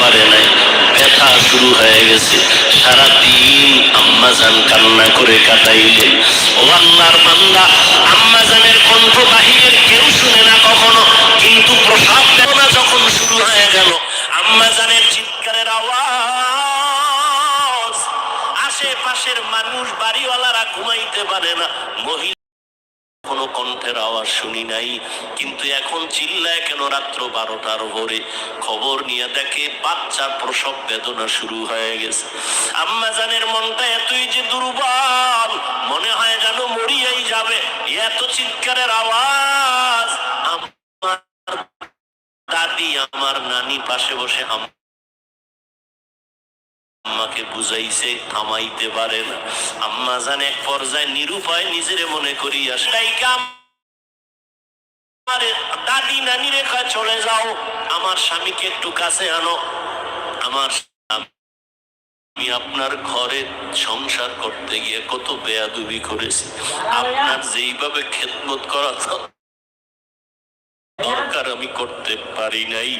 পারে নাই। ব্যথা শুরু হয়ে গেছে। সারা দিন আম্মাজান কান্না করে কাটাইলে। ও আল্লাহর বান্দা আম্মাজানের কণ্ঠ বাহিরের কেউ শুনে না কখনো। কিন্তু প্রসাদ দেওয়া যখন শুরু হয়ে গেল আম্মাজানের চিৎকারের আওয়াজ। আশেপাশের মানুষ বাড়িওয়ালারা ঘুমাইতে পারে না। মহিলা কোনো কণ্ঠের আওয়াজ শুনি নাই, কিন্তু এখন চিল্লায় কেন রাত্র বারোটার ভোরে? খবর নিয়ে দেখে বাচ্চার প্রসব বেদনা শুরু হয়ে গেছে। আম্মা জানের মনটা এতই যে দুর্বল, মনে হয় যেন মরিয়াই যাবে। এত চিৎকারের আওয়াজ। আমার দাদি, আমার নানি পাশে বসে আম- আম্মাকে বুঝাইছে, থামাইতে পারে না। আম্মা জান এক পর্যায়ে নিরুপায় নিজের মনে করি আসলাই কাম আরে দাদি নানি রেখা চলে যাও। আমার স্বামীকে একটু কাছে আনো। আমার আমি আপনার ঘরে সংসার করতে গিয়ে কত বেয়াদুবি করেছি। আপনার যেইভাবে খেদমত করা দরকার আমি করতে পারি নাই।